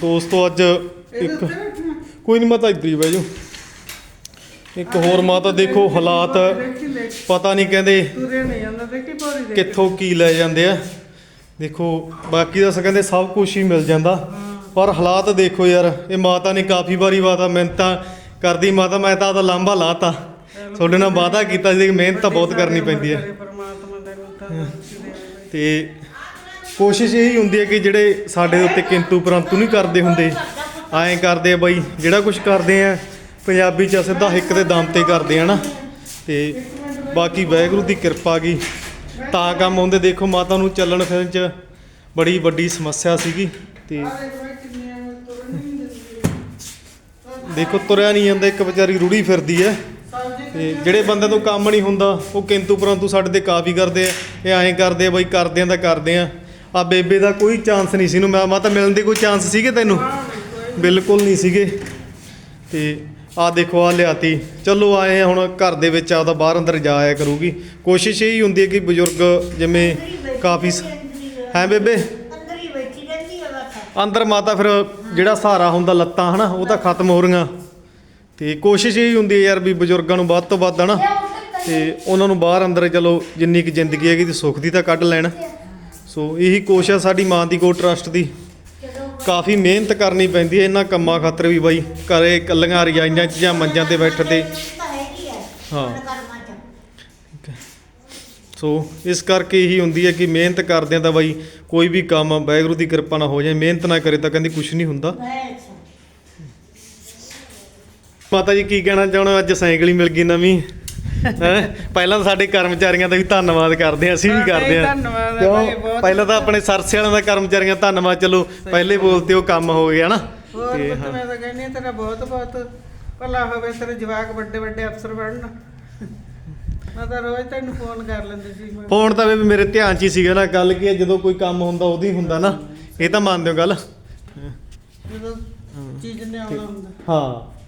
ਦੋਸਤੋ ਅੱਜ ਇੱਕ ਕੋਈ ਨਹੀਂ ਮਾਤਾ ਇੱਧਰ ਹੀ ਬਹਿ ਜਾਓ ਇੱਕ ਹੋਰ ਮਾਤਾ ਦੇਖੋ ਹਾਲਾਤ। ਪਤਾ ਨਹੀਂ ਕਹਿੰਦੇ ਕਿੱਥੋਂ ਕੀ ਲੈ ਜਾਂਦੇ ਆ। ਦੇਖੋ ਬਾਕੀ ਦਾ ਕਹਿੰਦੇ ਸਭ ਕੁਝ ਹੀ ਮਿਲ ਜਾਂਦਾ। ਪਰ ਹਾਲਾਤ ਦੇਖੋ ਯਾਰ ਇਹ ਮਾਤਾ ਨੇ ਕਾਫੀ ਵਾਰੀ ਵਾਦਾ ਮਿਹਨਤਾਂ ਕਰਦੀ। ਮਾਤਾ ਮੈਂ ਤਾਂ ਆਦਾ ਲਾਂਭਾ ਲਾਤਾ। ਤੁਹਾਡੇ ਨਾਲ ਵਾਦਾ ਕੀਤਾ ਸੀ ਕਿ ਮਿਹਨਤ ਤਾਂ ਬਹੁਤ ਕਰਨੀ ਪੈਂਦੀ ਹੈ। ਤੇ ਕੋਸ਼ਿਸ਼ ਇਹੀ ਹੁੰਦੀ ਹੈ ਕਿ ਜਿਹੜੇ ਸਾਡੇ ਉੱਤੇ ਕਿੰਤੂ ਪਰੰਤੂ ਨਹੀਂ ਕਰਦੇ ਹੁੰਦੇ, ਐਂ ਕਰਦੇ ਆ ਬਾਈ, ਜਿਹੜਾ ਕੁਝ ਕਰਦੇ ਆ, ਪੰਜਾਬੀ ਚ ਸਿੱਧਾ ਹਿੱਕ ਦੇ ਦਮ ਤੇ ਕਰਦੇ ਆ ਨਾ। ਤੇ ਬਾਕੀ ਵਾਹਿਗੁਰੂ ਦੀ ਕਿਰਪਾ ਗਈ ਤਾਂ ਕੰਮ ਆਉਂਦੇ ਦੇਖੋ ਮਾਤਾ ਨੂੰ ਚੱਲਣ ਫਿਰਨ ਚ ਬੜੀ ਵੱਡੀ ਸਮੱਸਿਆ ਸੀਗੀ, ਤੇ ਦੇਖੋ ਤੁਰਿਆ ਨਹੀਂ ਜਾਂਦਾ, ਇੱਕ ਵਿਚਾਰੀ ਰੂੜੀ ਫਿਰਦੀ ਹੈ। ਸਬਜ਼ੀ ਤੇ ਜਿਹੜੇ ਬੰਦੇ ਤੋਂ ਕੰਮ ਨਹੀਂ ਹੁੰਦਾ, ਉਹ ਕਿੰਤੂ ਪਰੰਤੂ ਸਾਡੇ ਤੇ ਕਾਫੀ ਕਰਦੇ ਆ, ਇਹ ਐਂ ਕਰਦੇ ਆ ਬਾਈ, ਕਰਦੇ ਆ ਤਾਂ ਕਰਦੇ ਆ। ਆ ਬੇਬੇ ਦਾ ਕੋਈ ਚਾਂਸ ਨਹੀਂ ਸੀ ਨੂੰ ਮੈਂ ਮਾਤਾ ਮਿਲਣ ਦੀ ਕੋਈ ਚਾਂਸ ਸੀਗੇ ਤੈਨੂੰ? ਬਿਲਕੁਲ ਨਹੀਂ ਸੀਗੇ। ਤੇ ਆ ਦੇਖੋ ਆ ਲਿਆਤੀ। ਚਲੋ ਆਏ ਆ ਹੁਣ ਘਰ ਦੇ ਵਿੱਚ ਆਪਦਾ ਬਾਹਰ ਅੰਦਰ ਜਾ ਆਇਆ ਕਰੂਗੀ। ਕੋਸ਼ਿਸ਼ ਇਹੀ ਹੁੰਦੀ ਹੈ ਕਿ ਬਜ਼ੁਰਗ ਜਿਵੇਂ ਕਾਫੀ ਹੈ ਬੇਬੇ? ਅੰਦਰ ਹੀ ਬੈਠੀ ਰਹਿੰਦੀ ਹੈ ਬਸ। ਅੰਦਰ ਮਾਤਾ ਫਿਰ ਜਿਹੜਾ ਸਹਾਰਾ ਹੁੰਦਾ ਲੱਤਾਂ ਹਨਾ ਉਹ ਤਾਂ ਖਤਮ ਹੋ ਰਹੀਆਂ। ਤੇ ਕੋਸ਼ਿਸ਼ ਇਹੀ ਹੁੰਦੀ ਹੈ ਯਾਰ ਵੀ ਬਜ਼ੁਰਗਾਂ ਨੂੰ ਵੱਧ ਤੋਂ ਵੱਧ ਹਨਾ। ਤੇ ਉਹਨਾਂ ਨੂੰ ਬਾਹਰ ਅੰਦਰ ਚਲੋ ਜਿੰਨੀ ਕੁ ਜ਼ਿੰਦਗੀ ਹੈਗੀ ਤੇ ਸੁੱਖ ਦੀ ਤਾਂ ਕੱਢ ਲੈਣ। ਸੋ ਇਹੀ ਕੋਸ਼ਿਸ਼ ਆ ਸਾਡੀ ਮਾਂ ਦੀ ਗੋ ਟਰਸਟ ਦੀ। ਕਾਫੀ ਮਿਹਨਤ ਕਰਨੀ ਪੈਂਦੀ ਹੈ ਇਹਨਾਂ ਕੰਮਾਂ ਖਾਤਰ ਵੀ ਬਾਈ। ਘਰੇ ਇਕੱਲੀਆਂ ਰਜਾਈਆਂ 'ਚ ਜਾਂ ਮੰਜਾਂ ਤੇ ਬੈਠਦੇ। ਤਾਂ ਹੈਗੀ ਹੈ। ਹਾਂ। ਸੋ ਇਸ ਕਰਕੇ ਇਹੀ ਹੁੰਦੀ ਹੈ ਕਿ ਮਿਹਨਤ ਕਰਦੇ ਆ ਤਾਂ ਬਾਈ ਕੋਈ ਵੀ ਕੰਮ ਵਾਹਿਗੁਰੂ ਦੀ ਕਿਰਪਾ ਨਾਲ ਹੋ ਜਾਏ, ਮਿਹਨਤ ਨਾ ਕਰੇ ਤਾਂ ਕਹਿੰਦੀ ਕੁਝ ਨਹੀਂ ਹੁੰਦਾ। ਬਸ ਮਾਤਾ ਜੀ, ਕੀ ਕਹਿਣਾ ਚਾਹੁੰਦੇ ਅੱਜ ਸਾਈਕਲ ਹੀ ਮਿਲ ਗਈ ਨਵੀਂ। ਪਹਿਲਾਂ ਤਾਂ ਸਾਡੇ ਕਰਮਚਾਰੀਆਂ ਦਾ ਵੀ ਧੰਨਵਾਦ ਕਰਦੇ ਆ ਅਸੀਂ ਵੀ ਕਰਦੇ ਹੀ। ਆ ਧੰਨਵਾਦ ਹੈ ਕਿਉਂ? ਭਾਈ, ਬਹੁਤ ਪਹਿਲਾਂ ਤਾਂ ਆਪਣੇ ਸਰਸੇ ਵਾਲਿਆਂ ਦਾ ਕਰਮਚਾਰੀਆਂ ਦਾ ਧੰਨਵਾਦ ਚਲੋ ਪਹਿਲੇ ਬੋਲਤੇ ਉਹ ਕੰਮ ਹੋ ਗਿਆ ਨਾ। ਹੋਰ ਪੁੱਤ ਮੈਂ ਤਾਂ ਕਹਿੰਦੀ ਹਾਂ ਤੇਰਾ ਬਹੁਤ ਬਹੁਤ ਭਲਾ ਹੋਵੇ ਤੇਰੇ ਜਵਾਕ ਵੱਡੇ ਵੱਡੇ ਅਫਸਰ ਬਣਨ। ਮੈਂ ਤਾਂ ਰੋਜ਼ ਤੈਨੂੰ ਫੋਨ ਕਰ ਲੈਂਦੀ ਸੀ। ਫੋਨ ਤਾਂ ਵੀ ਮੇਰੇ ਧਿਆਨ 'ਚ ਹੀ ਸੀਗਾ ਨਾ ਗੱਲ ਕੀ ਹੈ ਜਦੋਂ ਕੋਈ ਕੰਮ ਹੁੰਦਾ ਉਹਦੀ ਹੁੰਦਾ ਨਾ। ਇਹ ਤਾਂ ਮੰਨਦੇ ਹੋ ਗੱਲ। ਜਦੋਂ ਚੀਜ਼ ਨੇ ਆਉਣਾ ਹੁੰਦਾ। ਹਾਂ।